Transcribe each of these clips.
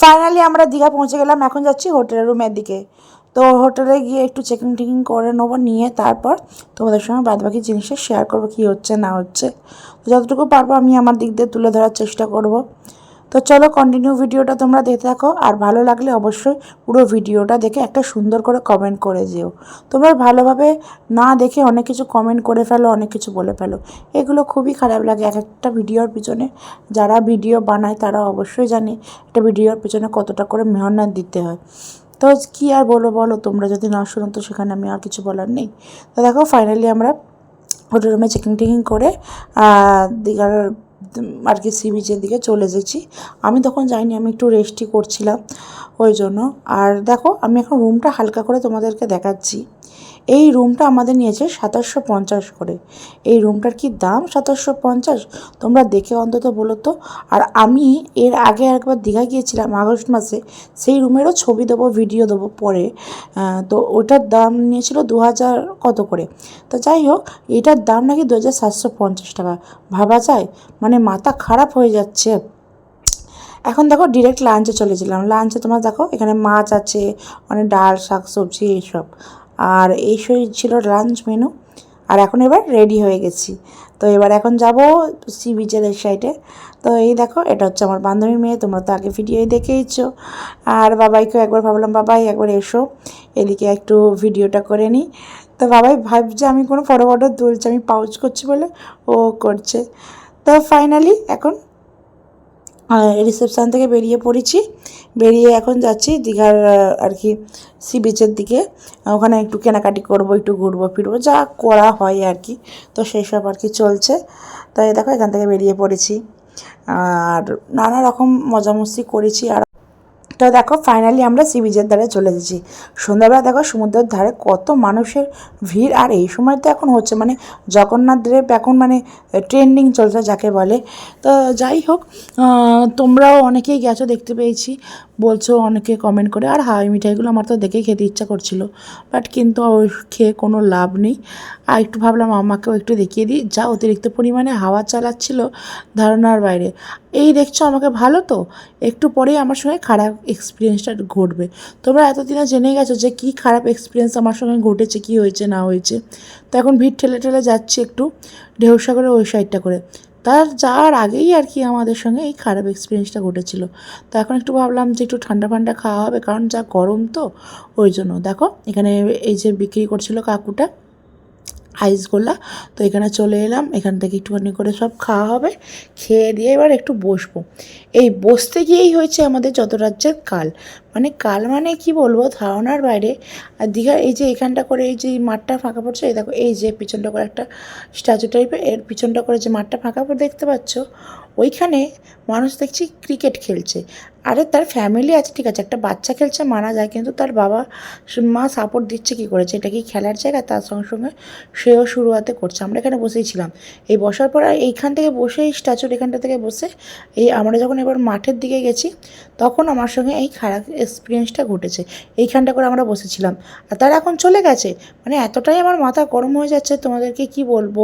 Finally আমরা দীঘা পৌঁছে গেলাম, এখন যাচ্ছি হোটেলের রুমের দিকে। তো হোটেলে গিয়ে একটু চেকিং টেকিং করে নেব, নিয়ে তারপর তোমাদের সঙ্গে বাদ বাকি জিনিসটা শেয়ার করব, কী হচ্ছে, না হচ্ছে। তো যতটুকু পারব, আমি আমার দিক দিয়ে তুলে ধরার চেষ্টা করব। তো চলো কন্টিনিউ ভিডিওটা তোমরা দেখে থাকো, আর ভালো লাগলে অবশ্যই পুরো ভিডিওটা দেখে একটা সুন্দর করে কমেন্ট করে যেও। তোমরা ভালোভাবে না দেখে অনেক কিছু কমেন্ট করে ফেলো, অনেক কিছু বলে ফেলো। এগুলো খুবই খারাপ লাগে এক একটা ভিডিওর পিছনে। যারা ভিডিও বানায় তারা অবশ্যই জানে একটা ভিডিওর পিছনে কতটা করে মেহনত দিতে হয়। তো কী আর বলো বলো, তোমরা যদি না শোনো তো সেখানে আমি আর কিছু বলার নেই। তো দেখো ফাইনালি আমরা হোটেল রুমে চেকিং টেকিং করে দীঘার আর কি সি বিচের দিকে চলে এসেছি। আমি তখন যাইনি, আমি একটু রেস্টই করছিলাম। ওই জন্য। আর দেখো, আমি এখন রুমটা হালকা করে তোমাদেরকে দেখাচ্ছি। এই রুমটা আমাদের নিয়েছে সাতাশশো পঞ্চাশ করে। এই রুমটার কি দাম সাতাশশো পঞ্চাশ? তোমরা দেখে অন্তত বলো তো। আর আমি এর আগে একবার দীঘা গিয়েছিলাম আগস্ট মাসে, সেই রুমেরও ছবি দেবো, ভিডিও দেবো পরে। তো ওটার দাম নিয়েছিল দু হাজার কত করে? তো যাই হোক, এটার দাম নাকি দু হাজার সাতশো পঞ্চাশ টাকা। ভাবা যায়? মানে মাথা খারাপ হয়ে যাচ্ছে। এখন দেখো ডিরেক্ট লাঞ্চে চলেছিলাম লাঞ্চে তোমার দেখো এখানে মাছ আছে, অনেক ডাল, শাক সবজি, এইসব। আর এইসবই ছিল লাঞ্চ মেনু। আর এখন এবার রেডি হয়ে গেছি। তো এবার এখন যাব সি বিচের সাইডে তো এই দেখো, এটা হচ্ছে আমার বান্ধবীর মেয়ে, তোমরা তো আগে ভিডিওই দেখেইছো। আর বাবাইকেও একবার ভাবলাম, বাবাই, একবার এসো। এদিকে একটু ভিডিওটা করে নিই তো বাবাই ভাবছে, আমি কোনো ফটো ফটো তুলছি, আমি পাউচ করছি বলে ও করছে। তো ফাইনালি এখন রিসেপশান থেকে বেরিয়ে পড়েছি। বেরিয়ে এখন যাচ্ছি দীঘার আর কি, সি বিচের দিকে। ওখানে একটু কেনাকাটি করব, একটু ঘুরবো, ফিরবো, যা করা হয় আর কি। তো সেই সব আর কি চলছে। তাই দেখো এখান থেকে বেরিয়ে পড়েছি। আর নানা রকম মজামস্তি করেছি। আর তো দেখো ফাইনালি আমরা সি বিচের ধারে চলে এসেছি। সন্ধ্যাবেলা দেখো, সমুদ্রের ধারে কত মানুষের ভিড়, আর এই সময় তো এখন হচ্ছে মানে জগন্নাথ দেব এখন মানে ট্রেন্ডিং চলছে যাকে বলে। তো যাই হোক তোমরাও অনেকেই গেছো, দেখতে পেয়েছি, বলছো অনেকে কমেন্ট করে, আর হাওয়াই মিঠাইগুলো আমার তো দেখেই খেতে ইচ্ছা করছিল বাট কিন্তু খেয়ে কোনো লাভ নেই। আর একটু ভাবলাম, আমাকেও একটু দেখিয়ে দিই, যা অতিরিক্ত পরিমাণে হাওয়া চালাচ্ছিল ধারণার বাইরে। এই দেখছ, আমাকে ভালো তো? একটু পরেই আমার সঙ্গে খারাপ এক্সপিরিয়েন্সটা ঘটবে। তোমরা এতদিনে জেনে গেছো যে কী খারাপ এক্সপিরিয়েন্স আমার সঙ্গে ঘটেছে, কী হয়েছে, না হয়েছে? তো এখন ভিড় ঠেলে ঠেলে যাচ্ছি একটু ঢেউসাগরের ওই সাইডটা করে। তার যাওয়ার আগেই আর কি আমাদের সঙ্গে এই খারাপ এক্সপিরিয়েন্সটা ঘটেছিল। তো এখন একটু ভাবলাম যে একটু ঠান্ডা ফান্ডা খাওয়া হবে, কারণ যা গরম তো, ওই জন্য। দেখো, এখানে এই যে বিক্রি করছিল কাকুটা আইসগোলা তো এখানে চলে এলাম, এখান থেকে একটুখানি করে সব খাওয়া হবে। খেয়ে দিয়ে এবার একটু বসবো। এই বসতে গিয়েই হয়েছে আমাদের যত রাজ্যের কাল। মানে কাল মানে কি বলব? ধারণার বাইরে। আর দীঘার এই যে এখানটা করে এই যে মাঠটা ফাঁকা পড়ছে, এই দেখো, এই যে পিছনটা করে একটা স্ট্যাচু টাইপের এর পিছনটা করে যে মাঠটা ফাঁকা পড়ে, দেখতে পাচ্ছ? ওইখানে মানুষ দেখছি ক্রিকেট খেলছে। আরে তার ফ্যামিলি আছে, ঠিক আছে, একটা বাচ্চা খেলছে, মারা যায়, কিন্তু তার বাবা মা সাপোর্ট দিচ্ছে কি করেছে? এটা কি খেলার জায়গা? তার সঙ্গে সঙ্গে সেও শুরুয়াতে করছে। আমরা এখানে বসেই ছিলাম। এই বসার পর এইখান থেকে বসে এই স্ট্যাচুর এখানটা থেকে বসে এই আমরা যখন এবার মাঠের দিকে গেছি, তখন আমার সঙ্গে এই খারাপ এক্সপিরিয়েন্সটা ঘটেছে। এইখানটা করে আমরা বসেছিলাম। আর তারা এখন চলে গেছে। মানে এতটাই আমার মাথা গরম হয়ে যাচ্ছে, তোমাদেরকে কি বলব?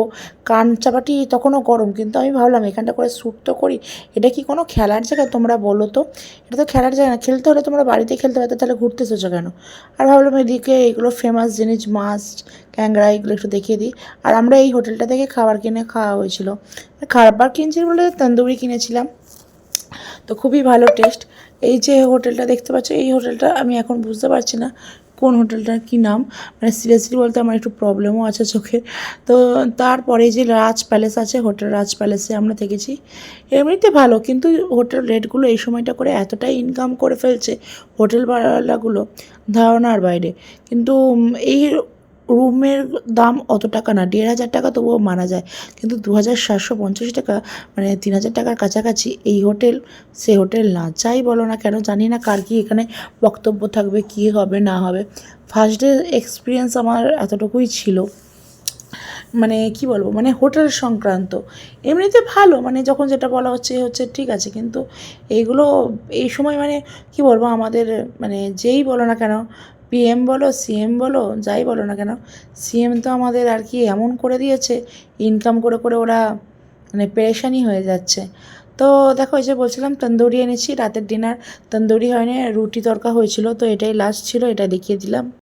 কান চাপাটি তখনও গরম, কিন্তু আমি ভাবলাম এখানটা করে শ্যুট তো করি, এটা কি কোনো খেলার জায়গা তোমরা বলো তো? এটা তো খেলার জায়গা না, খেলতে হলে তোমরা বাড়িতে খেলতে পারতো, তাহলে ঘুরতে এসেছ কেন? আর ভাবলাম এদিকে এগুলো ফেমাস জিনিস মাছ ক্যাংরা, এগুলো একটু দেখিয়ে দিই। আর আমরা এই হোটেলটা থেকে খাবার কিনে খাওয়া হয়েছিল। খাবার কিনছি বলে তন্দুরি কিনেছিলাম। তো খুবই ভালো টেস্ট এই যে হোটেলটা দেখতে পাচ্ছ, এই হোটেলটা আমি এখন বুঝতে পারছি না। কোন হোটেলটার কী নাম? মানে সিরিয়াসলি বলতে আমার একটু প্রবলেমও আছে চোখের তো তারপরে যে রাজ প্যালেস আছে হোটেল রাজ প্যালেসে আমরা থেকেছি। এমনিতে ভালো, কিন্তু হোটেল রেটগুলো এই সময়টা করে এতটাই ইনকাম করে ফেলছে হোটেল ভাড়াগুলো, ধারণার বাইরে। কিন্তু এই রুমের দাম অত টাকা না, দেড় হাজার টাকা তবুও মানা যায়। কিন্তু দু হাজার সাতশো পঞ্চাশ টাকা মানে তিন হাজার টাকার কাছাকাছি এই হোটেল, সে হোটেল না। যাই বলো না কেন, জানি না কার কি এখানে বক্তব্য থাকবে, কী হবে, না হবে। ফার্স্ট ডে এক্সপিরিয়েন্স আমার এতটুকুই ছিল। মানে কি বলব মানে হোটেল সংক্রান্ত। এমনিতে ভালো মানে যখন যেটা বলা হচ্ছে হচ্ছে ঠিক আছে। কিন্তু এইগুলো, এই সময় মানে কি বলব, আমাদের মানে যেই বলো না কেন পিএম বলো সিএম বলো, যাই বলো না কেন সিএম তো আমাদের আর কি এমন করে দিয়েছে ইনকাম করে করে ওরা মানে পেরেশানি হয়ে যাচ্ছে। তো দেখো, এই যে বলছিলাম, তন্দুরি এনেছি, রাতের ডিনার তন্দুরি হয়নি, রুটি তরকা হয়েছিল, তো এটাই লাস্ট ছিল, এটা দেখিয়ে দিলাম।